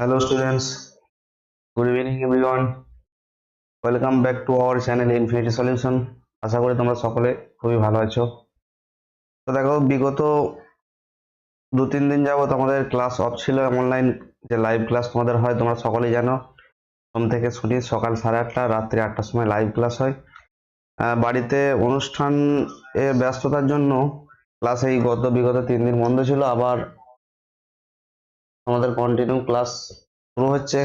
Hello students, good evening everyone. Welcome back to our channel Infinity Solution. আশা করি তোমরা সকলে খুবই ভালো আছো। তো দেখো বিগত দু তিন দিন যাবত আমাদের ক্লাস অফ ছিল অনলাইন যে লাইভ ক্লাস তোমাদের হয় তোমরা সকলেই জানো। সোম থেকে শুনি সকাল সাড়ে আটটা রাত্রি আটটার সময় লাইভ ক্লাস হয়। বাড়িতে অনুষ্ঠান এর ব্যস্ততার জন্য ক্লাস এই গত বিগত তিন দিন বন্ধ ছিল। আবার আমাদের কন্টিনিউ ক্লাস শুরু হচ্ছে।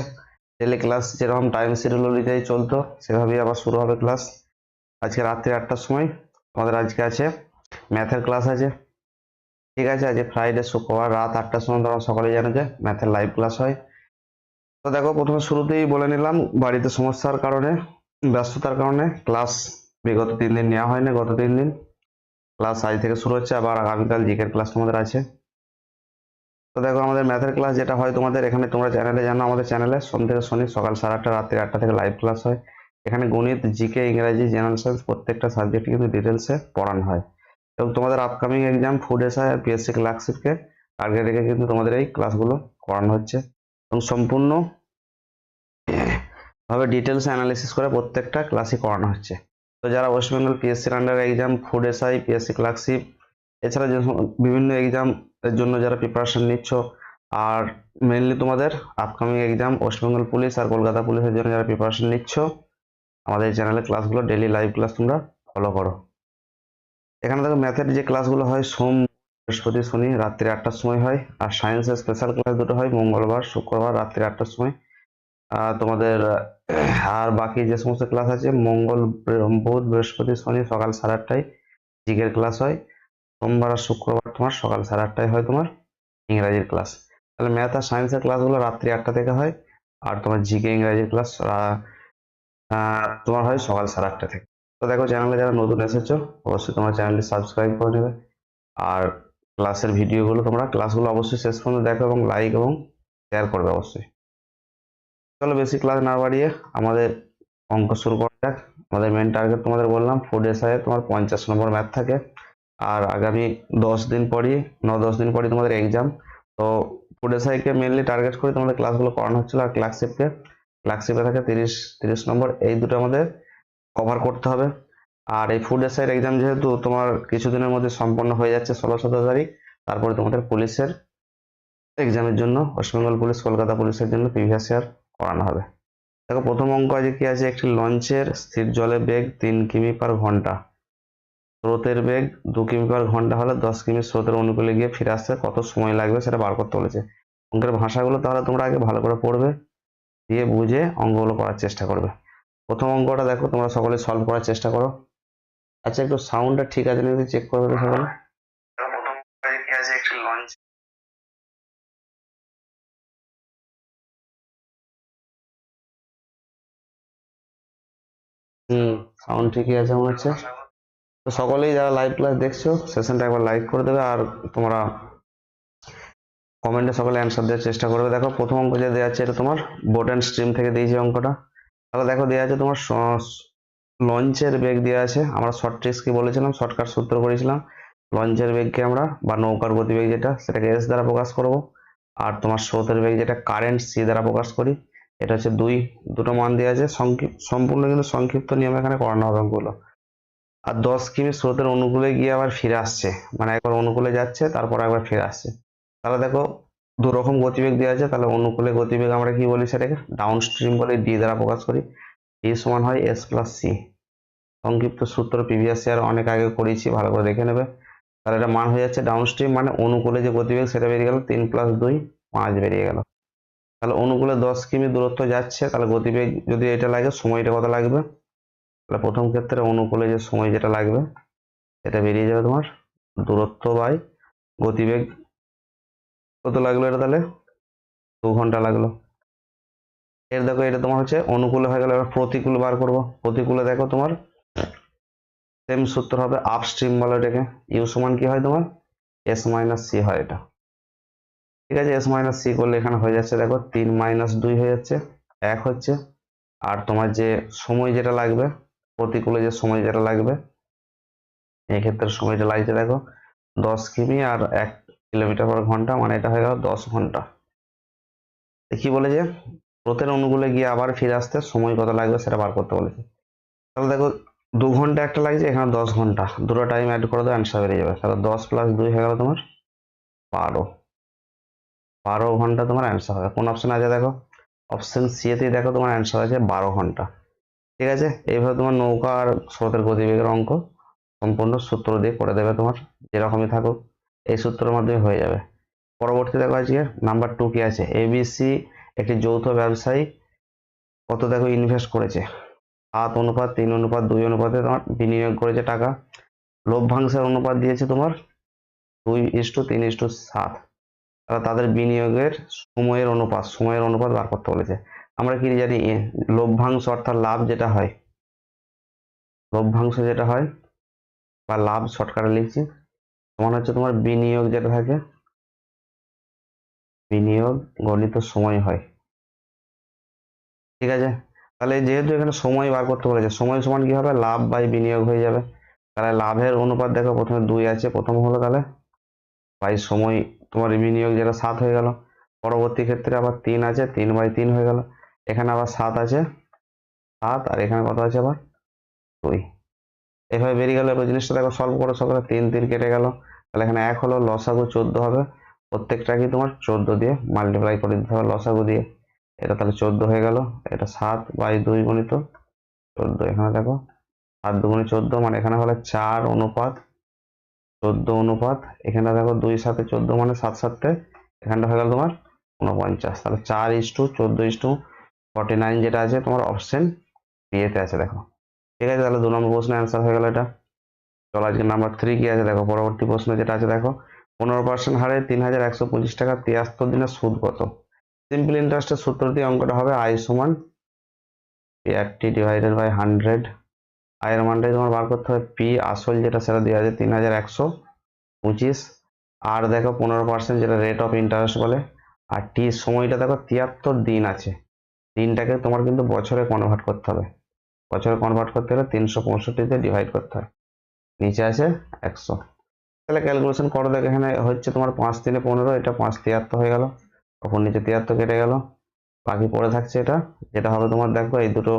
ডেলি ক্লাস যেরকম টাইম শিডিউল অনুযায়ী চলতো, সেভাবেই আবার শুরু হবে ক্লাস আজকে রাত্রি আটটার সময় আমাদের আজকে আছে ম্যাথের ক্লাস আছে। ঠিক আছে, আজকে ফ্রাইডে শুক্রবার রাত আটটার সময় তোমরা সকলেই জানো যে ম্যাথের লাইভ ক্লাস হয়। তো দেখো, প্রথমে শুরুতেই বলে নিলাম, বাড়িতে সমস্যার কারণে, ব্যস্ততার কারণে ক্লাস বিগত তিন দিন নেওয়া হয়নি, গত তিন দিন। ক্লাস আজ থেকে শুরু হচ্ছে, আবার আগামীকাল জিকের ক্লাস তোমাদের আছে। তো দেখো আমাদের ম্যাথের ক্লাস যেটা হয় তোমাদের, এখানে তোমরা চ্যানেলে জানো, আমাদের চ্যানেলে সোম থেকে শনি, সকাল সাড়ে আটটা, রাত্রি আটটা থেকে লাইভ ক্লাস হয়। এখানে গণিত জিকে ইংরাজি জেনারেল সায়েন্স প্রত্যেকটা সাবজেক্ট কিন্তু ডিটেলসে পড়ানো হয়। এবং তোমাদের আপকামিং এক্সাম ফুড এসআই আর পিএসসি ক্লার্কশিপকে টার্গেট রেখে কিন্তু তোমাদের এই ক্লাসগুলো করানো হচ্ছে। এবং সম্পূর্ণ ভাবে ডিটেলস অ্যানালিসিস করে প্রত্যেকটা ক্লাসই করানো হচ্ছে। তো যারা West Bengal পিএসসির under exam food SI PSC clerkship এছাড়া যে বিভিন্ন এক্সাম এর জন্য যারা প্রিপারেশন নিচ্ছ, আর মেনলি তোমাদের আপকামিং এক্সাম ওয়েস্টবেঙ্গল পুলিশ আর কলকাতা পুলিশের জন্য যারা প্রিপারেশন নিচ্ছ, আমাদের এই চ্যানেলে ক্লাসগুলো ডেলি লাইভ ক্লাস তোমরা ফলো করো। এখানে দেখো ম্যাথের যে ক্লাসগুলো হয়, সোম, বৃহস্পতি, শনি, রাত্রি আটটার সময় হয়, আর সায়েন্সের স্পেশাল ক্লাস দুটো হয়, মঙ্গলবার, শুক্রবার, রাত্রি আটটার সময়। আর তোমাদের, আর বাকি যে সমস্ত ক্লাস আছে, মঙ্গল বুধ, বৃহস্পতি, শনি সকাল সাড়ে আটটায় জিকের ক্লাস হয়। সোমবার আর শুক্রবার তোমার, সকাল সাড়ে আটটায় হয় তোমার ইংরাজির ক্লাস তাহলে ম্যাথ আর সায়েন্সের ক্লাসগুলো রাত্রি আটটা থেকে হয়, আর তোমার জিকে ইংরাজির ক্লাস তোমার হয় সকাল সাড়ে আটটা থেকে। তো দেখো চ্যানেলে যারা নতুন এসেছ, অবশ্যই তোমার চ্যানেলটি সাবস্ক্রাইব করে নেবে। আর ক্লাসের ভিডিওগুলো তোমরা ক্লাসগুলো অবশ্যই শেষ পর্যন্ত দেখো এবং লাইক এবং শেয়ার করবে অবশ্যই। চলো বেশি ক্লাস না বাড়িয়ে আমাদের অঙ্ক শুরু করা যাক। আমাদের মেন টার্গেট তোমাদের বললাম ফুড এসআই তোমার পঞ্চাশ নম্বর ম্যাথ থাকে। আর আগামী দশ দিন পরই ন দশ দিন পরই তোমাদের এক্সাম তো ফুড এসআইকে মেনলি টার্গেট করে তোমাদের ক্লাসগুলো করানো হচ্ছিল আর ক্লাসশিপকে ক্লাসশিপে থাকে তিরিশ তিরিশ নম্বর, এই দুটো আমাদের কভার করতে হবে। আর এই ফুড এসআইয়ের এক্সাম যেহেতু তোমার কিছুদিনের মধ্যে সম্পন্ন হয়ে যাচ্ছে ষোলো, সতেরো তারিখ, তারপরে তোমাদের পুলিশের এক্সামের জন্য, ওয়েস্ট বেঙ্গল পুলিশ, কলকাতা পুলিশের জন্য প্রিভিয়াস ইয়ার করানো হবে। দেখো, প্রথম অঙ্ক আছে কি আছে? একটি লঞ্চের স্থির জলে বেগ তিন কিমি পার ঘণ্টা। স্রোতের বেগ দু কিমি পার ঘণ্টা হলে দশ কিমি স্রোতের অনুকূলে গিয়ে ফিরে আসতে কত সময় লাগবে সেটা বার করতে বলেছে। অঙ্কের ভাষাগুলো তাহলে তোমরা আগে ভালো করে পড়বে, দিয়ে বুঝে অঙ্কগুলো করার চেষ্টা করবে। প্রথম অঙ্কটা দেখো, তোমরা সকলে সলভ করার চেষ্টা করো। আচ্ছা একটু সাউন্ডটা ঠিক আছে নাকি চেক করবে সকলে হুম সাউন্ড ঠিকই আছে মনে হচ্ছে। তো সকলেই যারা লাইভ ক্লাস দেখছ সেশনটা একবার লাইক করে দেবে আর তোমরা কমেন্টে সকলে অ্যান্সার দেওয়ার চেষ্টা করবে। দেখো, প্রথম অঙ্ক যে দেওয়া আছে, এটা তোমার বোট অ্যান্ড স্ট্রিম থেকে দিয়েছে অঙ্কটা। তাহলে দেখো দেওয়া আছে তোমার লঞ্চের বেগ দেওয়া আছে। আমরা শর্ট ট্রিক্স কি বলেছিলাম শর্টকাট সূত্র করেছিলাম। লঞ্চের বেগকে আমরা, বা নৌকার গতিবেগ যেটা, সেটাকে এস দ্বারা প্রকাশ করব। আর তোমার স্রোতের বেগ যেটা কারেন্ট সি দ্বারা প্রকাশ করি, এটা হচ্ছে দুই। দুটো মান দেওয়া আছে। সংক্ষিপ্ত সম্পূর্ণ কিন্তু সংক্ষিপ্ত নিয়ম এখানে করানো হবে অঙ্কগুলো। আর দশ কিমি স্রোতের অনুকূলে গিয়ে আবার ফিরে আসছে। মানে একবার অনুকূলে যাচ্ছে, তারপর একবার ফিরে আসছে। তাহলে দেখো দু রকম গতিবেগ দেওয়া আছে, তাহলে অনুকূলে গতিবেগ আমরা কি বলি সেটাকে? ডাউন স্ট্রিম বলে ডি দ্বারা প্রকাশ করি। ডি সমান হয় এস প্লাস সি সংক্ষিপ্ত সূত্র প্রিভিয়াস ইয়ার অনেক আগে করেছি ভালো করে দেখে নেবে। তাহলে এটা মান হয়ে যাচ্ছে ডাউন স্ট্রিম মানে অনুকূলে যে গতিবেগ সেটা বেরিয়ে গেল, তিন প্লাস দুই, পাঁচ বেরিয়ে গেল। তাহলে অনুকূলে দশ কিমি দূরত্ব যাচ্ছে, তাহলে গতিবেগ যদি এটা লাগে, সময়টা কত লাগবে? তাহলে প্রথম ক্ষেত্রে অনুকূলে যে সময় যেটা লাগবে এটা বেরিয়ে যাবে তোমার দূরত্ব বাই গতিবেগ। কত লাগল এটা তাহলে? দু ঘণ্টা লাগল। এর দেখো, এটা তোমার হচ্ছে অনুকূলে হয়ে গেলে প্রতিকূল বার করব। প্রতিকূলে দেখো তোমার সেম সূত্র হবে আপ স্ট্রিম বলে এটাকে। ইউ সমান কি হয় তোমার? এস মাইনাস সি হয় এটা। ঠিক আছে এস মাইনাস সি করলে এখানে হয়ে যাচ্ছে দেখো তিন মাইনাস দুই হয়ে যাচ্ছে, এক হচ্ছে। আর তোমার যে সময় যেটা লাগবে প্রতিকূলে যে সময় যেটা লাগবে এক্ষেত্রে ক্ষেত্রে সময়টা লাগছে দেখো, দশ কিমি আর এক কিলোমিটার পার ঘণ্টা মানে এটা হয়ে গেল দশ ঘণ্টা। কি বলেছে স্রোতের অনুকূলে গিয়ে আবার ফিরে আসতে সময় কত লাগবে সেটা বার করতে বলেছে। তাহলে দেখো, দু ঘণ্টা একটা লাগছে, এখানে দশ ঘণ্টা। দুটো টাইম অ্যাড করে দেবো অ্যান্সার বেরিয়ে যাবে। তাহলে দশ প্লাস দুই হয়ে গেল তোমার বারো। বারো ঘণ্টা তোমার অ্যান্সার হবে। কোন অপশন আছে দেখো? অপশন সি এতেই দেখো তোমার অ্যান্সার আছে বারো ঘণ্টা। ঠিক আছে? এইভাবে তোমার নৌকা আর স্রোতের গতিবেগের অঙ্ক সম্পূর্ণ সূত্র দিয়ে করে দেবে তোমার, যেরকমই থাকুক, এই সূত্রের মাধ্যমে হয়ে যাবে। পরবর্তী দেখো আজকে নাম্বার টু কি আছে? এবিসি একটি যৌথ ব্যবসায়ী কত দেখো ইনভেস্ট করেছে? সাত অনুপাত, তিন অনুপাত, দুই অনুপাতে তোমার বিনিয়োগ করেছে টাকা। লভ্যাংশের অনুপাত দিয়েছে তোমার দুই ইস্টু তিন ইস্টু সাত। তাহলে তাদের বিনিয়োগের সময়ের অনুপাত সময়ের অনুপাত বার করতে বলেছে। আমরা কি জানি লভ্যাংশ অর্থাৎ লাভ যেটা হয়। লভ্যাংশ যেটা হয় বা লাভ শর্টকাটে লিখছি, সমান হচ্ছে তোমার বিনিয়োগ যেটা থাকে, বিনিয়োগ গণিত সময় হয়। ঠিক আছে? তাহলে যেহেতু এখানে সময় বার করতে বলেছে, সময় সমান কি হবে? লাভ বাই বিনিয়োগ হয়ে যাবে। তাহলে লাভের অনুপাত দেখো, প্রথমে দুই আছে, প্রথম হলো তাহলে বাই সময় তোমার বিনিয়োগ যেটা সাত হয়ে গেল। পরবর্তী ক্ষেত্রে আবার তিন আছে, তিন বাই তিন হয়ে গেল। এখানে আবার সাত আছে। সাত, আর এখানে কত আছে আবার? দুই। এভাবে বেরিয়ে গেল, এবার জিনিসটা দেখো সলভ করে সকালে তিন তিন কেটে গেল। তাহলে এখানে এক হলো লসাগু চোদ্দ হবে। প্রত্যেকটাকে তোমার? চোদ্দ দিয়ে মাল্টিপ্লাই করে দিতে হবে লসাগু দিয়ে। এটা তাহলে চোদ্দ হয়ে গেল। এটা সাত বাই দুই গুণিত চোদ্দ। এখানে দেখো, সাত দুগুণে চোদ্দ মানে এখানে হলো চার অনুপাত, চোদ্দ অনুপাত। এখানে দেখো দুই সাথে চোদ্দ মানে সাত সাতটে এখানটা হয়ে গেল তোমার উনপঞ্চাশ তাহলে চার ইস টু, চোদ্দ ইস টু ফর্টি নাইন যেটা আছে, তোমার অপশন বিয়েতে আছে, দেখো। ঠিক আছে, তাহলে দু নম্বর প্রশ্নের অ্যান্সার হয়ে গেল এটা। চলো আজকে নাম্বার থ্রি কি আছে, দেখো, পরবর্তী প্রশ্ন যেটা আছে, দেখো। পনেরো পার্সেন্ট হারে তিন হাজার একশো পঁচিশ টাকা তিয়াত্তর দিনের সুদ কত? সিম্পল ইন্টারেস্টের সূত্র দিয়ে অঙ্কটা হবে আই সমান পিআরটি ডিভাইডেড বাই হান্ড্রেড আয়ের মানটাই তোমার বার করতে হবে পি আসল যেটা সেটা দেওয়া আছে তিন হাজার একশো পঁচিশ। আর দেখো, পনেরো পার্সেন্ট যেটা রেট অফ ইন্টারেস্ট বলে, আর টি সময়টা দেখো তিয়াত্তর দিন আছে। দিনটাকে তোমার কিন্তু বছরে কনভার্ট করতে হবে। বছরে কনভার্ট করতে হলে তিনশো পঁয়ষট্টিতে ডিভাইড করতে হয়। নিচে আছে একশো। তাহলে ক্যালকুলেশন করো, দেখো এখানে হচ্ছে তোমার পাঁচ তিনে পনেরো, এটা পাঁচ তিয়াত্তর হয়ে গেল। তখন নিচে তিয়াত্তর কেটে গেল। বাকি পড়ে থাকছে এটা। যেটা হবে তোমার দেখো, এই দুটো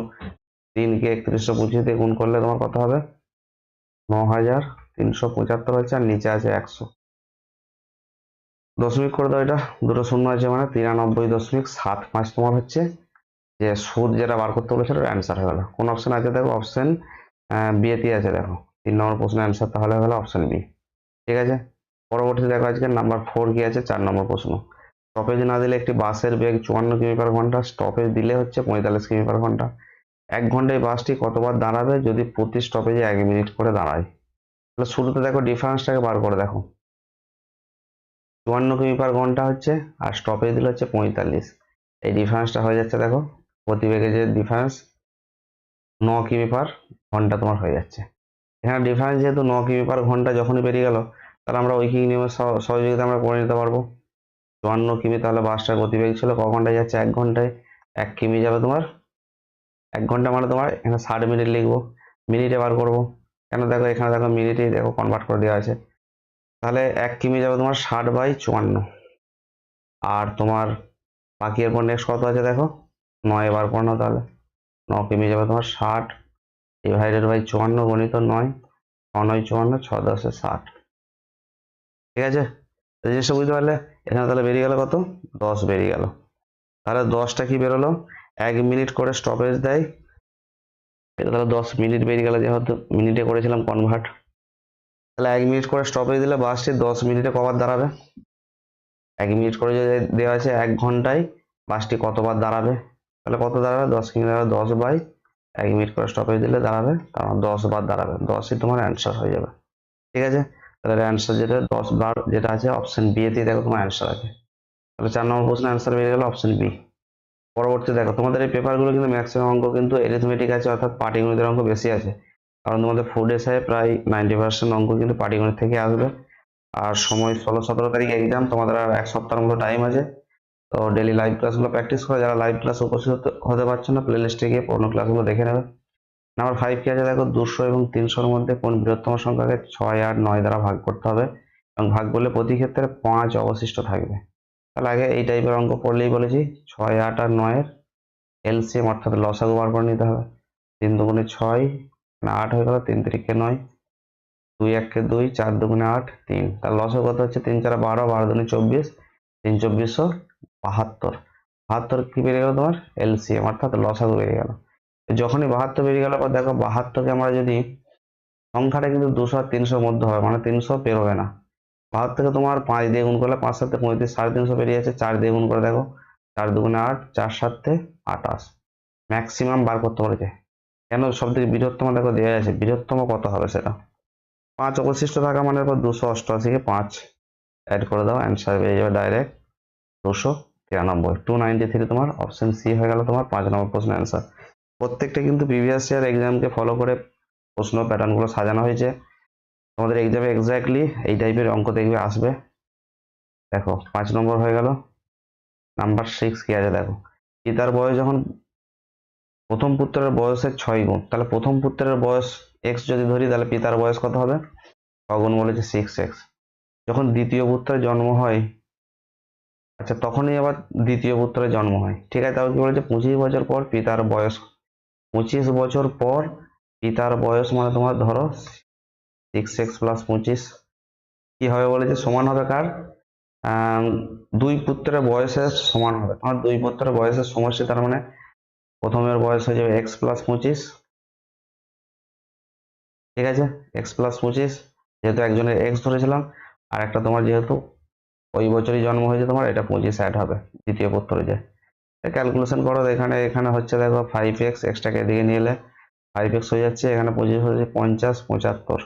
তিনকে একত্রিশশো পঁচিশ দিয়ে গুণ করলে তোমার কত হবে? ন হাজার তিনশো পঁচাত্তর হচ্ছে, আর নিচে আছে একশো। দশমিক করে দাও এটা। দুটো শূন্য আছে মানে তিরানব্বই দশমিক সাত পাঁচ তোমার হচ্ছে যে সুদ যেটা বার করতে বলেছিল অ্যান্সার হয়ে গেল। কোন অপশন আছে দেখো? অপশন বিয়েতে আছে দেখো। তিন নম্বর প্রশ্নের অ্যান্সার তাহলে গেল অপশন বি ঠিক আছে? পরবর্তী দেখো আজকে নাম্বার ফোর কি আছে? চার নম্বর প্রশ্ন। স্টপেজ না দিলে একটি বাসের বেগ চুয়ান্ন কিমি পার ঘণ্টা স্টপেজ দিলে হচ্ছে পঁয়তাল্লিশ কিমি পার ঘণ্টা। এক ঘন্টায় বাসটি কতবার দাঁড়াবে যদি প্রতি স্টপেজে এক মিনিট করে দাঁড়ায়? তাহলে শুরুতে দেখো ডিফারেন্সটাকে বার করে দেখো। চুয়ান্ন কিমি পার ঘণ্টা হচ্ছে আর স্টপেজ দিলে হচ্ছে পঁয়তাল্লিশ। এই ডিফারেন্সটা হয়ে যাচ্ছে দেখো। গতিবেগে যে ডিফারেন্স ন কিমি পার ঘণ্টা তোমার হয়ে যাচ্ছে। এখানে ডিফারেন্স যেহেতু ন কিমি পার ঘণ্টা যখনই বেরিয়ে গেল, তাহলে আমরা ঐকিক নিয়মের সহ- সহযোগিতা আমরা করে নিতে পারব। চুয়ান্ন কিমি তাহলে বাসটার গতিবেগ ছিল, ক ঘন্টায় যাচ্ছে? এক ঘন্টায় এক কিমি যাবে তোমার। এক ঘণ্টা মানে তোমার এখানে ষাট মিনিট লিখব, মিনিটে বার করব। কেন দেখো, এখানে দেখো মিনিটেই দেখো কনভার্ট করে দেওয়া আছে। তাহলে এক কিমি যাবে তোমার ষাট বাই চুয়ান্ন। আর তোমার বাকি এরপর নেক্সট কত আছে দেখো? নয় বার করে নাও তাহলে। ন কিমি যাবে তোমার ষাট। ডিভাইডেড বাই চুয়ান্ন গণিত নয়। নয় চুয়ান্ন, ছ দশে ষাট। ঠিক আছে? তো জিনিসটা বুঝতে পারলে এখানে তাহলে বেরিয়ে গেল কত? দশ বেরিয়ে গেল। তাহলে দশটা কি বেরোলো? এক মিনিট করে স্টপেজ দেয়। এটা তাহলে দশ মিনিট বেরিয়ে গেল যেহেতু মিনিটে করেছিলাম কনভার্ট তাহলে এক মিনিট করে স্টপেজ দিলে বাসটি দশ মিনিটে কবার দাঁড়াবে। এক মিনিট করে যদি দেওয়া আছে এক ঘন্টায়, বাসটি কতবার দাঁড়াবে? তাহলে কত দাঁড়াবে? দশ মিনিট দাঁড়াবে দশ বাই এক মিনিট করে স্টপেজ দিলে দাঁড়াবে, কারণ দশ বার দাঁড়াবে, দশই তোমার অ্যান্সার হয়ে যাবে। ঠিক আছে? তাহলে অ্যান্সার যেটা, দশ বার যেটা আছে অপশন বি এতেই দেখো তোমার অ্যান্সার আছে। তাহলে চার নম্বর প্রশ্নের অ্যান্সার বেরিয়ে গেল অপশন বি পরবর্তী দেখো, তোমাদের এই পেপারগুলো কিন্তু ম্যাক্সিমাম অঙ্ক কিন্তু এরিথমেটিক আছে, অর্থাৎ পাটিগণিতের অঙ্ক বেশি আছে। কারণ তোমাদের ফুড এসে প্রায় নাইনটি পার্সেন্ট অঙ্ক কিন্তু পাটিগণিত থেকে আসবে। আর সময় ষোলো সতেরো তারিখ এক্সাম তোমাদের আর এক সপ্তাহের মতো টাইম আছে। তো ডেলি লাইভ ক্লাসগুলো প্র্যাকটিস করে, যারা লাইভ ক্লাস উপস্থিত হতে- পারছে না প্লে লিস্টে গিয়ে পুরোনো ক্লাসগুলো দেখে নেবে। নাম্বার ফাইভ কি আছে দেখো? দুশো এবং তিনশোর মধ্যে কোন বৃহত্তম সংখ্যাকে ছয়, আট, নয় দ্বারা ভাগ করতে হবে এবং ভাগ করলে প্রতি ক্ষেত্রে পাঁচ অবশিষ্ট থাকবে। তাহলে আগে এই টাইপের অঙ্ক পড়লেই বলেছি, ছয়, আট আর নয়ের এলসিএম অর্থাৎ লসাগু বার করে নিতে হবে। তিন দুগুণে ছয় মানে আট হয়ে গেল, তিন তিরিখে নয়। দুই এককে দুই, চার দুগুণে আট, তিন। তার লসাগু কত হচ্ছে? তিন চার বারো বারো দুগুণে চব্বিশ, তিন চব্বিশশো বাহাত্তর। বাহাত্তর কি বেরিয়ে গেল তোমার? এলসিএম অর্থাৎ লসাগু বেরিয়ে গেল। যখনই বাহাত্তর বেরিয়ে গেল দেখো বাহাত্তরকে আমরা যদি সংখ্যাটা কিন্তু দুশো আর তিনশোর মধ্যে হবে মানে তিনশো পেরোবে না। বাহাত্তরকে তোমার পাঁচ দিয়ে গুণ করলে পাঁচ সাথে পঁয়ত্রিশ, সাড়ে তিনশো বেরিয়ে যাচ্ছে, চার দিয়ে গুণ করে দেখো, চার দুগুণে আট, চার সাতে আটাশ ম্যাক্সিমাম বার করতে বলেছে কেন? সব থেকে বৃহত্তম দেখো দেওয়া আছে, বৃহত্তম কত হবে সেটা? পাঁচ অবশিষ্ট থাকা মানে দুশো অষ্টআশিকে পাঁচ। অ্যাড করে দাও অ্যান্সার বেরিয়ে যাবে ডাইরেক্ট দুশো। তিরানব্বই টু নাইনটি থ্রি তোমার অপশন সি হয়ে গেল তোমার, পাঁচ নম্বর প্রশ্নের অ্যান্সার প্রত্যেকটা কিন্তু প্রিভিয়াস ইয়ার এক্সামকে ফলো করে প্রশ্ন প্যাটার্নগুলো সাজানো হয়েছে। তোমাদের এক্সামে এক্স্যাক্টলি এই টাইপের অঙ্ক দেখবে আসবে। দেখো, পাঁচ নম্বর হয়ে গেল। নাম্বার সিক্স কি আছে দেখো? পিতার বয়স যখন প্রথম পুত্রের বয়সের ছয় গুণ, তাহলে প্রথম পুত্রের বয়স এক্স যদি ধরি, তাহলে পিতার বয়স কত হবে? ছগুণ বলেছে সিক্স এক্স যখন দ্বিতীয় পুত্রের জন্ম হয় আচ্ছা তখনই আবার দ্বিতীয় পুত্রের জন্ম হয়। ঠিক আছে তাহলে কি বলেছে? পঁচিশ বছর পর পিতার বয়স। পঁচিশ বছর পর পিতার বয়স মানে তোমার ধরো সিক্স এক্স প্লাস পঁচিশ। কি হবে বলেছে? সমান হবে কার? দুই পুত্রের বয়সের সমান হবে। তোমার দুই পুত্রের বয়সের সমষ্টি তার মানে প্রথমের বয়স হয়ে যাবে এক্স প্লাস পঁচিশ। ঠিক আছে? এক্স প্লাস পঁচিশ, যেহেতু একজনের এক্স ধরেছিলাম আর একটা তোমার যেহেতু ওই বছরই জন্ম হয়েছে তোমার, এটা পঁচিশ অ্যাড হবে, দ্বিতীয় পুত্রে যে। ক্যালকুলেশন করো এখানে এখানে হচ্ছে দেখো ফাইভ এক্স এক্সটাকে এদিকে নিয়ে এলে ফাইভ এক্স হয়ে যাচ্ছে, এখানে পঁচিশ হচ্ছে পঞ্চাশ, পঁচাত্তর।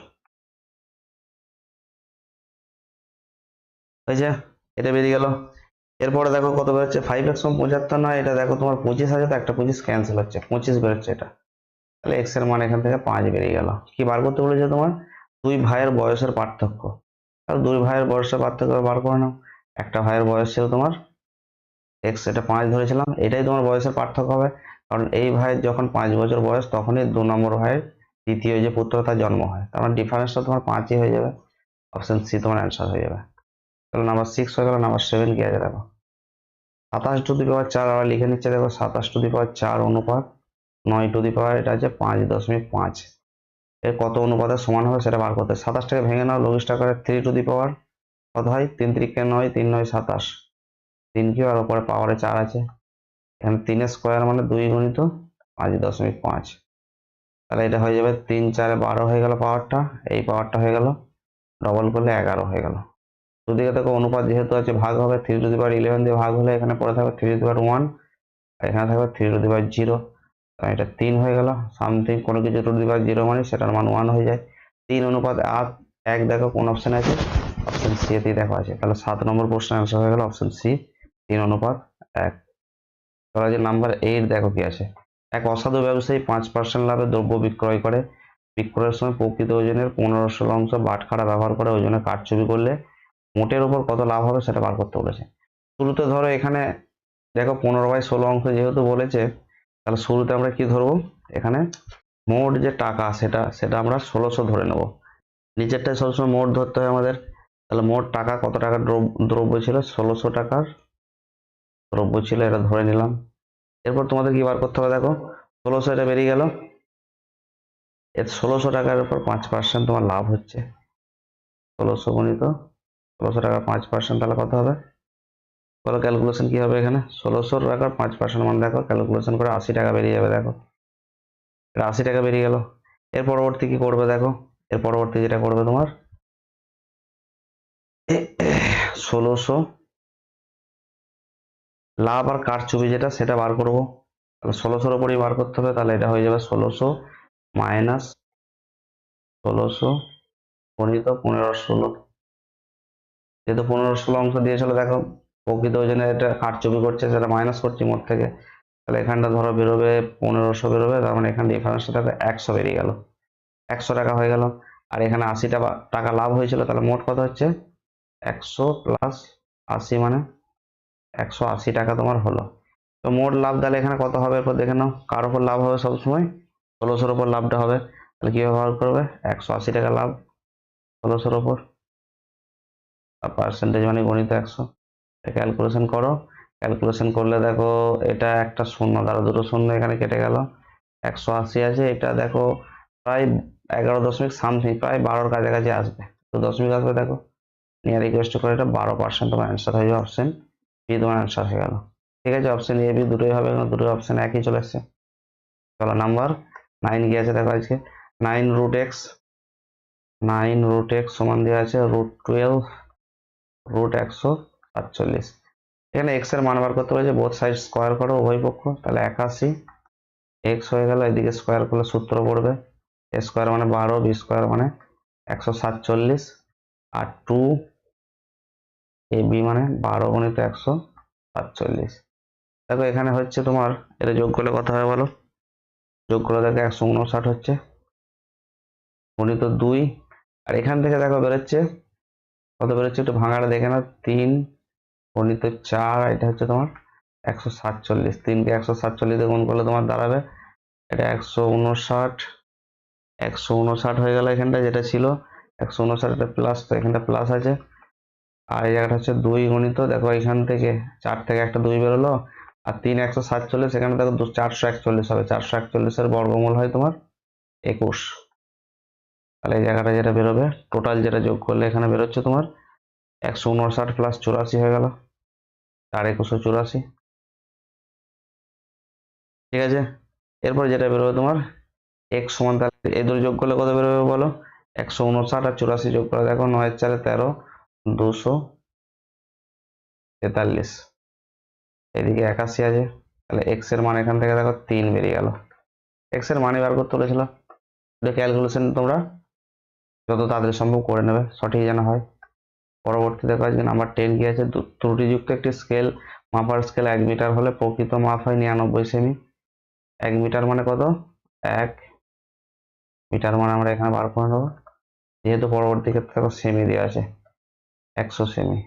হয়েছে? এটা বেরিয়ে গেল। এরপরে দেখো কত বেরোচ্ছে? ফাইভ এক্স পঁচাত্তর নয়, এটা দেখো তোমার পঁচিশ আছে, তো একটা পঁচিশ ক্যান্সেল হচ্ছে, পঁচিশ বেরোচ্ছে এটা। তাহলে এক্সের মান এখান থেকে পাঁচ বেরিয়ে গেল। কি বার করতে বলেছে তোমার? দুই ভাইয়ের বয়সের পার্থক্য। তাহলে দুই ভাইয়ের বয়সের পার্থক্য বার করে নাও। একটা ভাইয়ের বয়স ছিল তোমার এক্স এটা পাঁচ ধরেছিলাম, এটাই তোমার বয়সের পার্থক্য হবে। কারণ এই ভাইয়ের যখন পাঁচ বছর বয়স, তখনই দু নম্বর ভাইয়ের দ্বিতীয় যে পুত্র তার জন্ম হয়। তার মানে ডিফারেন্সটা তোমার পাঁচই হয়ে যাবে। অপশন সি তোমার অ্যান্সার হয়ে যাবে। তাহলে নাম্বার সিক্স হয়ে গেল নাম্বার সেভেন কি আছে দেখো। সাতাশ টু দি পাওয়ার চার, আবার লিখে নিচ্ছে দেখো, সাতাশ টু দি পাওয়ার চার অনুপাত নয় টু দি পাওয়ার, এটা আছে পাঁচ দশমিক পাঁচ। এর কত অনুপাতে সমান হবে সেটা বার করতে। সাতাশটাকে ভেঙে নাও লঘিষ্ঠ করে থ্রি টু দি পাওয়ার কত হয়? তিন তিরিকে নয়, তিন নয় সাতাশ। তিন কি আর ওপরে পাওয়ারে চার আছে। এখানে তিনের স্কোয়ার মানে দুই গুণিত পাঁচ দশমিক পাঁচ। তাহলে এটা হয়ে যাবে তিন, চারে বারো হয়ে গেল পাওয়ারটা এই পাওয়ারটা হয়ে গেল। ডবল করলে এগারো হয়ে গেল। দুদিকে থেকে অনুপাত যেহেতু আছে, ভাগ হবে। Three to the power eleven দিয়ে ভাগ হলে এখানে পড়ে থাকবে three to the power one এখানে থাকবে three to the power zero এটা তিন হয়ে গেল। সামথিং কোনো কিছু টু দি পাওয়ার জিরো মানে সেটার মান ওয়ান হয়ে যায়। তিন অনুপাত আট, এক দেখো কোন অপশন আছে? অপশন সি এতেই দেখো আছে। তাহলে সাত নম্বর প্রশ্ন অ্যান্সার হয়ে গেল অপশন সি তিন অনুপাত এক। তাহলে যে নাম্বার এইট দেখো কি আছে? এক অসাধু ব্যবসায়ী পাঁচ পার্সেন্ট লাভে দ্রব্য বিক্রয় করে। বিক্রয়ের সময় প্রকৃত ওজনের পনেরো অংশ বাটখারা ব্যবহার করে ওজনে কারচুপি করলে মোটের উপর কত লাভ হবে সেটা বার করতে বলেছে। শুরুতে ধরো এখানে দেখো পনেরো বাই ষোলো অংশ যেহেতু বলেছে তাহলে শুরুতে আমরা কি ধরবো? এখানে মোট যে টাকা সেটা সেটা আমরা ষোলোশো ধরে নেব। নিচেরটায় সবসময় মোট ধরতে হয় আমাদের, তাহলে মোট টাকা কত টাকার দ্রব্য ছিল? ষোলোশো টাকার দ্রব্য ছিল, এটা ধরে নিলাম। এরপর তোমাদের কি বার করতে হবে দেখো? ষোলোশো এটা বেরিয়ে গেল। এর ষোলোশো টাকার উপর পাঁচ পার্সেন্ট তোমার লাভ হচ্ছে। ষোলোশো গণিত ষোলোশো টাকা পাঁচ পার্সেন্ট তাহলে কত হবে? বলো ক্যালকুলেশন কি হবে এখানে? ষোলোশো টাকার পাঁচ পার্সেন্ট মান দেখো ক্যালকুলেশন করে আশি টাকা বেরিয়ে যাবে, দেখো। এটা আশি টাকা বেরিয়ে গেল। এর পরবর্তী কি করবে, দেখো? এর পরবর্তী যেটা করবে তোমার? ষোলোশো লাভ আর কারচুপি যেটা, সেটা বার করব। তাহলে ষোলোশোর উপরই বার করতে হবে, তাহলে এটা হয়ে যাবে ষোলোশো মাইনাস ষোলোশো গণিত পনেরো ষোলো। যেহেতু পনেরো ষোলো অংশ দিয়েছিল, দেখো। প্রকৃত ওজনে এটা কারচুপি করছে, সেটা মাইনাস করছি মোট থেকে। তাহলে এখানটা ধরো বেরোবে পনেরোশো বেরোবে, তার মানে এখানে ডিফারেন্সটা থাকবে একশো বেরিয়ে গেল। একশো টাকা হয়ে গেল। আর এখানে আশি টাকা লাভ হয়েছিল, তাহলে মোট কত হচ্ছে? একশো প্লাস আশি মানে একশো আশি টাকা তোমার হলো। তো মোট লাভ তাহলে এখানে কত হবে? এরপর দেখে নাও। কার ওপর লাভ হবে সবসময়? ষোলোশোর ওপর লাভটা হবে। তাহলে কি ব্যবহার করবে? একশো আশি টাকা লাভ ষোলোশোর উপর। পার্সেন্টেজ মানে গণিত একশো। ক্যালকুলেশন করো। ক্যালকুলেশন করলে দেখো এটা একটা শূন্য দ্বারা দুটো শূন্য এখানে কেটে গেল। একশো আশি আছে, এটা দেখো প্রায় এগারো দশমিক সামথিং প্রায় বারোর কাছাকাছি আসবে। তো দশমিক আসবে দেখো। নিয়ে রিকোয়েস্ট করে এটা বারো পার্সেন্ট তোমার অ্যান্সার হয়ে যাবে অপশন বি তোমার অ্যান্সার হয়ে গেল। ঠিক আছে অপশন এ বি দুটোই হবে কারণ দুটোই অপশন একই চলে এসছে। চলো নাম্বার নাইন কি আছে দেখো আজকে। Nine root x nine root x সমান দেওয়া আছে রুট টুয়েলভ রুট একশো। সাতচল্লিশ। এখানে এক্সের মান বার করতে বলেছে বোথ সাইড স্কোয়ার করো, উভয় পক্ষ, তাহলে একাশি। এক্স হয়ে গেল, এদিকে স্কোয়ার করলে সূত্র পড়বে। এ স্কোয়ার মানে বারো বি স্কোয়ার মানে একশো সাতচল্লিশ। আর টু এ বি মানে বারো গণিত একশো সাতচল্লিশ। দেখো এখানে হচ্ছে তোমার, এটা যোগ করলে কত হবে বলো? যোগ করে দেখো একশো উনষাট হচ্ছে। গণিত দুই। আর এখান থেকে দেখো বেরোচ্ছে। কত বেরোচ্ছে একটু ভাঙাটা দেখে নাও। তিন গণিত চার, এটা হচ্ছে তোমার একশো সাতচল্লিশ। তিনকে একশো সাতচল্লিশে গুণ করলে তোমার দাঁড়াবে। এটা একশো উনষাট একশো উনষাট হয়ে গেল এখানটা যেটা ছিল। একশো উনষাট এটা প্লাস তো এখানটা প্লাস আছে। আর এই জায়গাটা হচ্ছে দুই গণিত, দেখো এখান থেকে চার থেকে একটা দুই বেরোলো। আর তিন একশো সাতচল্লিশ, এখানে দেখো চারশো একচল্লিশ হবে। চারশো একচল্লিশের বর্গমূল হয় তোমার একুশ। তাহলে এই জায়গাটা যেটা বেরোবে টোটাল যেটা যোগ করলে এখানে বেরোচ্ছে তোমার একশো উনষাট প্লাস চুরাশি হয়ে গেল। চার একুশো চুরাশি। ঠিক আছে? এরপর যেটা বেরোবে তোমার এক্স সমান তাহলে এই দুটো যোগ করলে কত বেরোবে বলো? একশো উনষাট আর চুরাশি যোগ করে, দেখো নয় চারে তেরো, দুশো তেতাল্লিশ। এদিকে একাশি আছে, তাহলে এক্সের মান এখান থেকে দেখো তিন বেরিয়ে গেল। এক্সের মানে বার করতে বলেছিল। ক্যালকুলেশন তোমরা যত তাড়াতাড়ি সম্ভব করে নেবে, সঠিক যেন হয়। পরবর্তী দেখো আজকে নাম্বার টেন কি আছে ত্রুটিযুক্ত একটি স্কেল মাপার স্কেল এক মিটার হলে প্রকৃত মাপ হয় নিরানব্বই সেমি এক মিটার মানে কত? এক মিটার মানে আমরা এখানে বার করে নেব। যেহেতু পরবর্তী ক্ষেত্রে সেমি দেওয়া আছে, একশো সেমি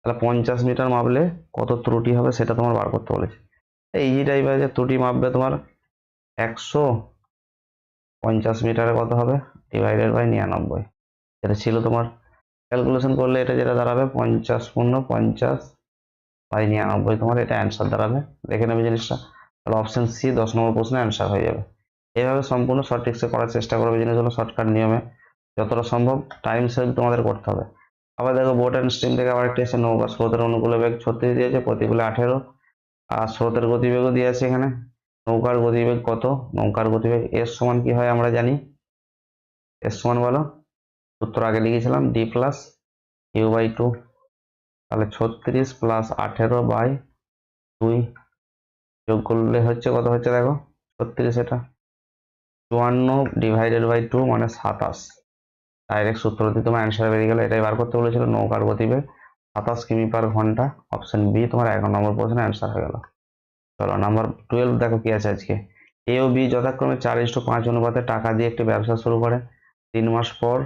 তাহলে পঞ্চাশ মিটার মাপলে কত ত্রুটি হবে সেটা তোমার বার করতে বলেছে। ইজি টাইপের আছে ত্রুটি মাপবে তোমার একশো পঞ্চাশ মিটারে কত হবে? ডিভাইডেড বাই নিরানব্বই। এটা ছিল তোমার ক্যালকুলেশন করলে এটা যেটা দাঁড়াবে পঞ্চাশ পূর্ণ পঞ্চাশ বাই নিরানব্বই। তোমার এটা অ্যান্সার দাঁড়াবে। দেখে নেবে জিনিসটা। তাহলে অপশন সি দশ নম্বর প্রশ্নে অ্যান্সার হয়ে যাবে। এভাবে সম্পূর্ণ সঠিকসে করার চেষ্টা করবে জিনিসগুলো শর্টকাট নিয়মে। যতটা সম্ভব টাইম সেভ তোমাদের করতে হবে। আবার দেখো বোট অ্যান্ড স্ট্রিম থেকে আবার একটি এসে নৌকা। স্রোতের অনুকূলে বেগ ছত্রিশ দিয়েছে, প্রতিকূলে আঠেরো। আর স্রোতের গতিবেগও দিয়ে আছে এখানে। নৌকার গতিবেগ কত? নৌকার গতিবেগ এর সমান কি হয় আমরা জানি। এর সমান বলো? সূত্র আগে লিখেছিলাম D plus U by two তাহলে ছত্রিশ প্লাস আঠেরো বাই দুই যোগ করলে হচ্ছে কত হচ্ছে দেখো? ছত্রিশ এটা। চুয়ান্ন ডিভাইডেড বাই টু মানে সাতাশ। ডাইরেক্ট সূত্র দিয়ে তোমার অ্যান্সার বেরিয়ে গেল, এটাই বার করতে বলেছিল নৌকার গতিবেগ সাতাশ কিমি পার ঘণ্টা অপশন বি তোমার এক নম্বর প্রশ্নের অ্যান্সার হয়ে গেল। চলো নাম্বার টুয়েলভ দেখো কি আছে আজকে। এ ও বি যথাক্রমে চার ইস্টু পাঁচ অনুপাতে টাকা দিয়ে একটি ব্যবসা শুরু করে। তিন মাস পর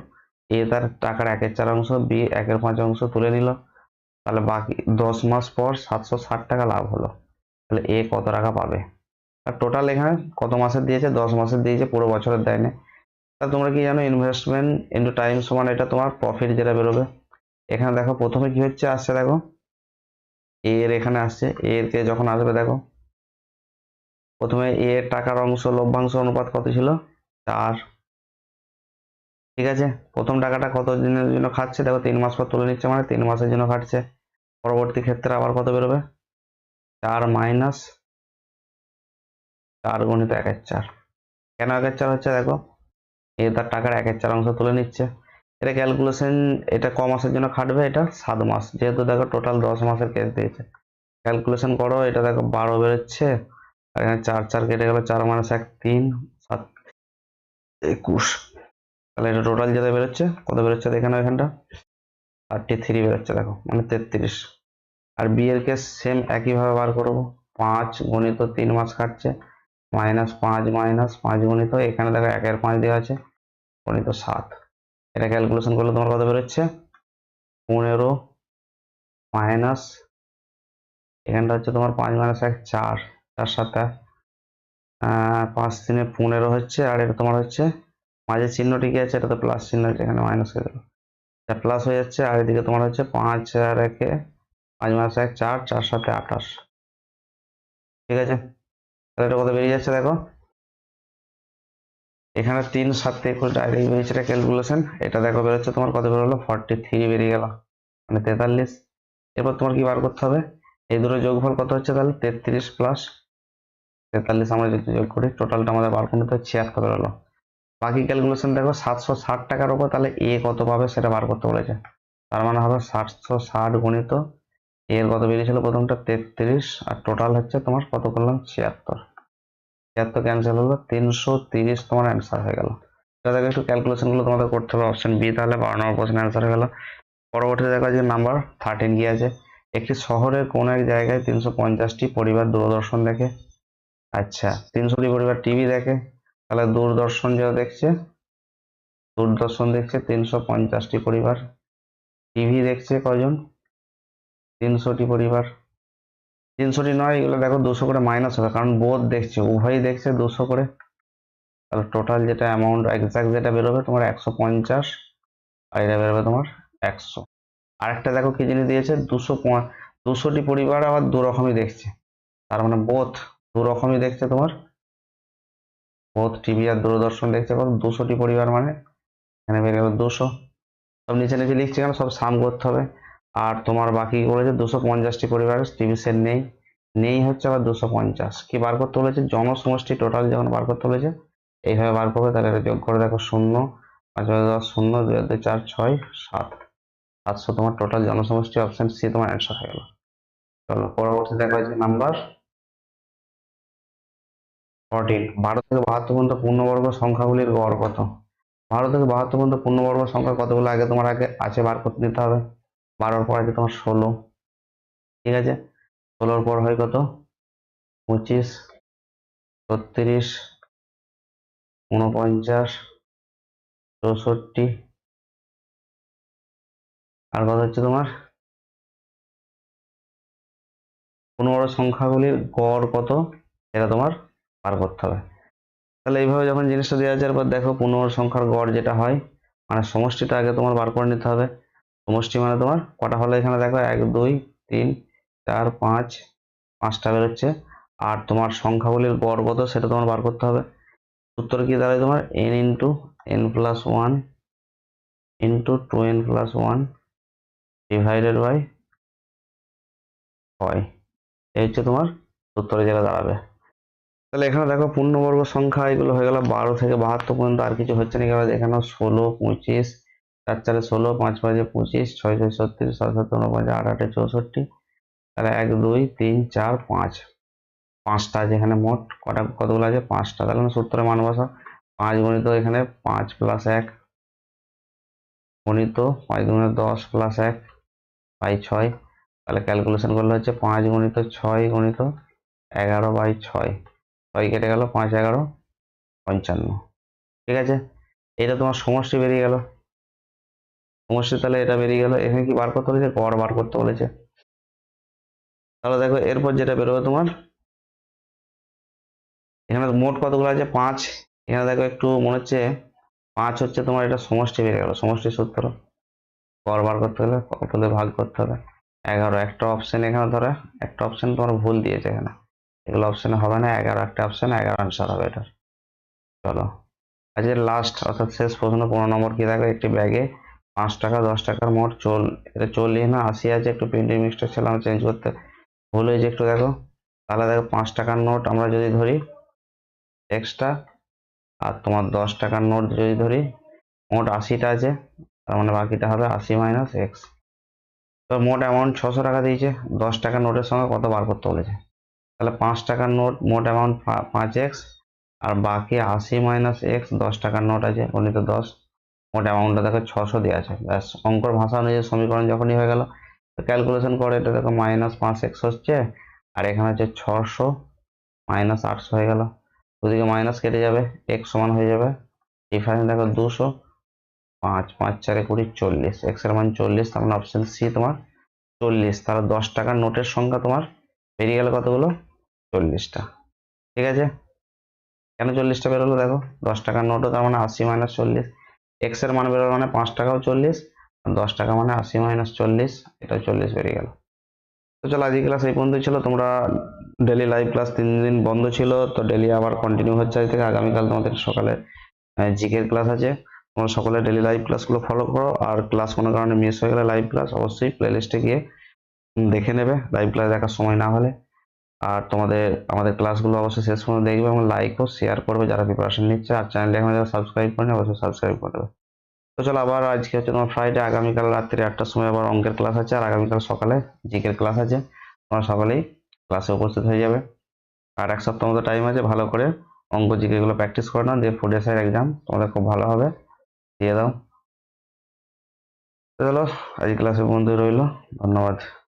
এ তার টাকার একের চার অংশ, বি একের পাঁচ অংশ তুলে নিল। তাহলে বাকি দশ মাস পর সাতশো ষাট টাকা লাভ হলো। তাহলে এ কত টাকা পাবে? আর টোটাল এখানে কত মাসের দিয়েছে? দশ মাসের দিয়েছে, পুরো বছরের দেয়নি। তাহলে তোমরা কি জানো ইনভেস্টমেন্ট ইন্টু টাইম সমান এটা তোমার প্রফিট যেটা বেরোবে। এখানে দেখো, প্রথমে কি হচ্ছে, আসছে দেখো। এর এখানে আসছে এর কে যখন আসবে দেখো। প্রথমে এর টাকার অংশ, লভ্যাংশ অনুপাত কত ছিল? চার। ঠিক আছে? প্রথম টাকাটা কত দিনের জন্য খাচ্ছে? দেখো, তিন মাস পর তুলে নিচ্ছে মানে তিন মাসের জন্য খাটছে। পরবর্তী ক্ষেত্রে আবার কত বেরোবে? চার মাইনাস চার গণিত একের চার। কেন একের চার হচ্ছে দেখো? এ তার টাকার একের চার অংশ তুলে নিচ্ছে। এটা ক্যালকুলেশন এটা ক মাসের জন্য খাটবে? এটা সাত মাস। যেহেতু দেখো টোটাল দশ মাসের কেস দিয়েছে। ক্যালকুলেশন করো, এটা দেখো বারো বেরোচ্ছে। আর এখানে চার চার কেটে গেল, চার মাইনাস এক, তিন, সাত, একুশ। তাহলে এটা টোটাল যেটা বেরোচ্ছে? কত বেরোচ্ছে এখানে এখানটা? থার্টি থ্রি বেরোচ্ছে, দেখো মানে তেত্রিশ। আর বি এর কেস সেম একইভাবে বার করব। পাঁচ গণিত তিন মাস কাটছে। মাইনাস পাঁচ মাইনাস পাঁচ গণিত, এখানে দেখো একের পাঁচ দেওয়া আছে, গণিত সাত। এটা ক্যালকুলেশন করলে তোমার কত বেরোচ্ছে? পনেরো মাইনাস এখানটা হচ্ছে তোমার পাঁচ মাইনাস এক, চার চার সাথে পাঁচ তিনে পনেরো হচ্ছে, আর এটা তোমার হচ্ছে মাঝে চিহ্নটি কি আছে এটা তো প্লাস চিহ্ন আছে, এখানে মাইনাস হয়ে গেল। এটা প্লাস হয়ে যাচ্ছে, আর এদিকে তোমার হচ্ছে পাঁচ আর একে পাঁচ মাস এক, চার চার সাথে আঠাশ। ঠিক আছে? তাহলে এটা কত বেরিয়ে যাচ্ছে দেখো? এখানে তিন, সাত, একুশ ডাইরেক্ট বেরিয়েছে এটা ক্যালকুলেশন এটা দেখো বেরোচ্ছে তোমার কত বেরোলো? ফর্টি থ্রি বেরিয়ে গেল মানে তেতাল্লিশ। এরপর তোমার কি বার করতে হবে? এই দুটো যোগফল কত হচ্ছে তাহলে? তেত্রিশ প্লাস তেতাল্লিশ আমরা যদি যোগ করি টোটালটা আমাদের বার করতে ছিয়াত্তর বেরোলো। বাকি ক্যালকুলেশন দেখো সাতশো ষাট টাকার উপর তাহলে এ কত পাবে সেটা বার করতে বলেছে। তার মানে হবে সাতশো ষাট গণিত এর কত বেরিয়েছিল? প্রথমটা তেত্রিশ আর টোটাল হচ্ছে তোমার কত করলাম? ছিয়াত্তর। ছিয়াত্তর ক্যান্সেল হলো, তিনশো তিরিশ তোমার অ্যান্সার হয়ে গেল। দেখো একটু ক্যালকুলেশনগুলো তোমাদের করতে হবে অপশন বি তাহলে বারো নম্বর প্রশ্ন অ্যান্সার হয়ে গেল। পরবর্তীতে দেখো যে নাম্বার থার্টিন কি আছে। একটি শহরের কোন এক জায়গায় তিনশো পঞ্চাশটি পরিবার দূরদর্শন দেখে। আচ্ছা তিনশোটি পরিবার টিভি দেখে। তাহলে দূরদর্শন যেটা দেখছে, দূরদর্শন দেখছে তিনশো পঞ্চাশটি পরিবার। টিভি দেখছে কজন? তিনশোটি পরিবার। তিনশোটি নয়, এগুলো দেখো দুশো করে মাইনাস হবে, কারণ বোধ দেখছে, উভয়ই দেখছে দুশো করে। তাহলে টোটাল যেটা অ্যামাউন্ট এক্সাক্ট যেটা বেরোবে তোমার একশো পঞ্চাশ, আর এটা বেরোবে তোমার একশো। আরেকটা দেখো কি জিনিস দিয়েছে, দুশো দুশোটি পরিবার আবার দু রকমই দেখছে। তার মানে বোধ দু রকমই দেখছে তোমার বোধ টিভি আর দূরদর্শন দেখছে কত দুশোটি পরিবার মানে। এখানে বেরিয়ে গেল দুশো। সব নিচে নিচে লিখছে কেন? সব সাম করতে হবে। আর তোমার বাকি বলেছে দুশো পঞ্চাশটি পরিবার টিভি সেট নেই। নেই হচ্ছে আবার দুশো পঞ্চাশ। কি বার করতে বলেছে? জনসমষ্টি টোটাল যখন বার করতে বলেছে, এইভাবে বার করবে, তাহলে যোগ করে দেখো শূন্য। পাঁচ দশ শূন্য, দুই হাজার চার ছয় সাত। সাতশো তোমার টোটাল জনসমষ্টি অপশন সি তোমার অ্যান্সার হয়ে গেল। চলো পরবর্তী দেখা হচ্ছে নাম্বার ফোরটিন বারো থেকে বাহাত্তর পর্যন্ত পূর্ণবর্গ সংখ্যাগুলির গড় কত? বারো থেকে বাহাত্তর পর্যন্ত পূর্ণবর্গ সংখ্যা কতগুলো আগে তোমার আগে আছে বার করতে নিতে হবে। বারোর পর আছে তোমার ষোলো। ঠিক আছে? ষোলোর পর হয় কত? পঁচিশ, ছত্রিশ উনপঞ্চাশ চৌষট্টি। আর কত হচ্ছে তোমার? পনেরো সংখ্যাগুলির গড় কত? এটা তোমার বার করতে হবে। তাহলে এইভাবে যখন জিনিসটা দেওয়া আছে এরপর দেখো পনেরো সংখ্যার গড় যেটা হয় মানে সমষ্টিটা আগে তোমার বার করে নিতে হবে। সমষ্টি মানে তোমার কটা হলে এখানে দেখো? এক, দুই, তিন, চার, পাঁচ, পাঁচটা বেরোচ্ছে। আর তোমার সংখ্যাগুলির গড় কত সেটা তোমার বার করতে হবে। উত্তর কি দাঁড়ায় তোমার? N into N plus one into two N plus one divided by হয় এই হচ্ছে তোমার উত্তরে যেটা দাঁড়াবে। তাহলে এখানে দেখো পূর্ণবর্গ সংখ্যা, এগুলো হয়ে গেল বারো থেকে বাহাত্তর পর্যন্ত আর কিছু হচ্ছে না। কেন এখানে ষোলো, পঁচিশ, চার চারে ষোলো, পাঁচ পাঁচে পঁচিশ, ছয় ছয় ছত্রিশ, সাত সাত উনপঞ্চাশ আট, আটে চৌষট্টি, তাহলে এক, দুই, তিন, চার, পাঁচ। পাঁচটা আছে এখানে মোট, কটা, কতগুলো আছে? পাঁচটা। তাহলে আমি সূত্রে মান বসা পাঁচ গণিত এখানে পাঁচ প্লাস এক গণিত পাঁচ গুণে দশ প্লাস এক বাই ছয়। তাহলে ক্যালকুলেশন করলে হচ্ছে পাঁচ গণিত ছয় গণিত এগারো বাই ছয়। ছয় কেটে গেল, পাঁচ, এগারো, পঞ্চান্ন। ঠিক আছে? এটা তোমার সমষ্টি বেরিয়ে গেল। সমষ্টি তাহলে এটা বেরিয়ে গেল। এখানে কি বার করতে বলেছে? গড় বার করতে বলেছে। তাহলে দেখো, এরপর যেটা বেরোবে তোমার, এখানে মোট কতগুলো আছে? পাঁচ। এখানে দেখো একটু মনে হচ্ছে, পাঁচ হচ্ছে তোমার এটা সমষ্টি বেরিয়ে গেল। সমষ্টি সূত্র। গড় বার করতে হলে কত ভাগ করতে হবে? এগারো। একটা অপশন এখানে ধরে, একটা অপশন তোমার ভুল দিয়েছে এখানে। এগুলো অপশনে হবে না, এগারো একটা অপশন এগারো আনসার হবে এটার। চলো। আজকের লাস্ট অর্থাৎ শেষ প্রশ্ন, পনেরো নম্বর কি দেখো? একটি ব্যাগে পাঁচ টাকা, দশ টাকার মোট চল এটা চল্লিশ না, আশি আছে, একটু প্রিন্টিং মিক্সটার ছিল, আমরা চেঞ্জ করতে ভুল হয়েছে একটু দেখো। তাহলে দেখো, পাঁচ টাকার নোট আমরা যদি ধরি এক্সট্রা আর তোমার দশ টাকার নোট যদি ধরি, মোট আশিটা আছে, তার মানে বাকিটা হবে আশি মাইনাস এক্স তো মোট অ্যামাউন্ট ছশো টাকা দিয়েছে, দশ টাকার নোটের সঙ্গে কত বার করতে বলেছে? তাহলে পাঁচ টাকার নোট, মোট অ্যামাউন্ট পাঁচ এক্স আর বাকি আশি মাইনাস এক্স দশ টাকার নোট আছে, গণিত দশ, মোট অ্যামাউন্টটা দেখো ছশো দেওয়া আছে। ব্যাস, অঙ্কর ভাষা অনুযায়ী সমীকরণ যখনই হয়ে গেল ক্যালকুলেশন করে, এটা দেখো মাইনাস পাঁচ এক্স হচ্ছে, আর এখানে হচ্ছে ছশো মাইনাস আটশো হয়ে গেল। দুদিকে মাইনাস কেটে যাবে এক্স সমান হয়ে যাবে ডিফারেন্স দেখো দুশো, পাঁচ পাঁচ চারে কুড়ি, চল্লিশ এক্সের মান চল্লিশ, তার মানে অপশন সি তোমার চল্লিশ, তাহলে দশ টাকার নোটের সংখ্যা তোমার বেরিয়ে গেল কতগুলো? চল্লিশটা। ঠিক আছে? কেন চল্লিশটা বেরোলো দেখো? দশ টাকার নোটও তার মানে আশি মাইনাস চল্লিশ। এক্সের মান বেরোলো মানে পাঁচ টাকাও চল্লিশ। দশ টাকা মানে আশি মাইনাস চল্লিশ এটা চল্লিশ বেরিয়ে গেল। তো চলো আজকে ক্লাস এই পর্যন্ত ছিল। তোমরা ডেলি লাইভ ক্লাস তিন দিন বন্ধ ছিল, তো ডেলি আবার কন্টিনিউ হচ্ছে আজ থেকে। আগামীকাল তোমাদের সকালে জিকের ক্লাস আছে। তোমরা সকলে ডেলি লাইভ ক্লাসগুলো ফলো করো। আর ক্লাস কোনো কারণে মিস হয়ে গেলে লাইভ ক্লাস অবশ্যই প্লেলিস্টে গিয়ে দেখে নেবে। লাইভ ক্লাস দেখার সময় না হলে। আর তোমাদের, আমাদের ক্লাসগুলো অবশ্যই শেষ পর্যন্ত দেখবে এবং লাইক ও শেয়ার করবে যারা প্রিপারেশন নিচ্ছে। আর চ্যানেলটি এখন যারা সাবস্ক্রাইব করেনি, অবশ্যই সাবস্ক্রাইব করে দেবে। তো চলো, আবার আজকে হচ্ছে তোমার ফ্রাইডে আগামীকাল রাত্রি আটটার সময় আবার অঙ্কের ক্লাস আছে। আর আগামীকাল সকালে জিকের ক্লাস আছে। তোমরা সকলেই ক্লাসে উপস্থিত হয়ে যাবে। আর এক সপ্তাহ মতো টাইম আছে, ভালো করে অঙ্ক জিকে গুলো প্র্যাকটিস করে নাও। দিয়ে ফুড এসআইয়ের এক্সাম তোমাদের খুব ভালো হবে। দিয়ে দাও। চলো আজ ক্লাসের বন্ধু রইল। ধন্যবাদ।